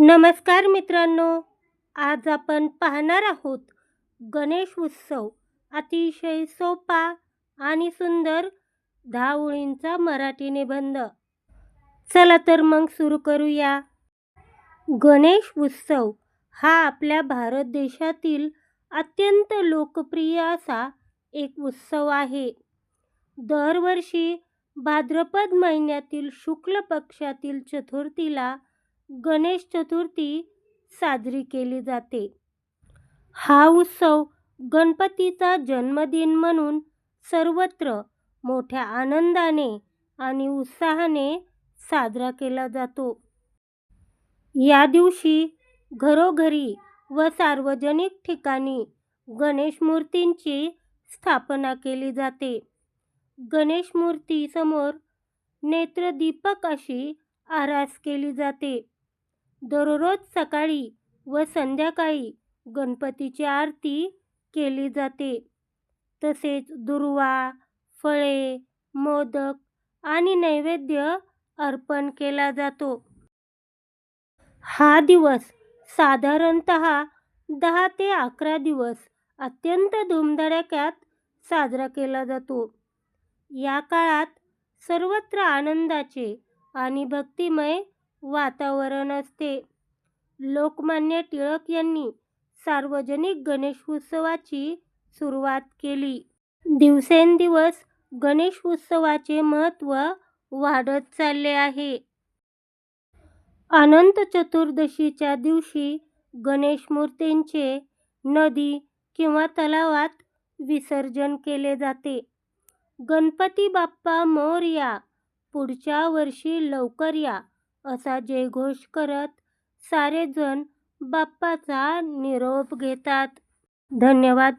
नमस्कार मित्रांनो आज आपण पाहणार आहोत गणेश उत्सव. अतिशय सोपा आणि सुंदर दहा ओळींचा मराठी निबंध. चला तर मग सुरू करूया. गणेश उत्सव हा आपल्या भारत देशातील अत्यंत लोकप्रिय असा एक उत्सव आहे. दरवर्षी भाद्रपद महिन्यातील शुक्ल पक्षातील चतुर्थीला गणेश चतुर्थी साजरी केली जाते. हा उत्सव गणपतीचा जन्मदिन म्हणून सर्वत्र मोठ्या आनंदाने आणि उत्साहाने साजरा केला जातो. या दिवशी घरोघरी व सार्वजनिक ठिकाणी गणेश मूर्तींची स्थापना केली जाते. गणेश मूर्तीसमोर नेत्रदीपक अशी आरास केली जाते. दररोज सकाळी व संध्याकाळी गणपतीची आरती केली जाते. तसेच दुर्वा फळे मोदक आणि नैवेद्य अर्पण केला जातो. हा दिवस साधारणत दहा ते अकरा दिवस अत्यंत धुमधडाक्यात साजरा केला जातो. या काळात सर्वत्र आनंदाचे आणि भक्तिमय वातावरण असते लोकमान्य टिळक यांनी सार्वजनिक गणेश उत्सवाची सुरुवात केली. दिवसेंदिवस गणेश उत्सवाचे महत्त्व वाढत चालले आहे. अनंत चतुर्दशीच्या दिवशी गणेश मूर्तींचे नदी किंवा तलावात विसर्जन केले जाते. गणपती बाप्पा मोरया पुढच्या वर्षी लवकर या. असा जयघोष करत सारेजण बाप्पाचा निरोप घेतात. धन्यवाद.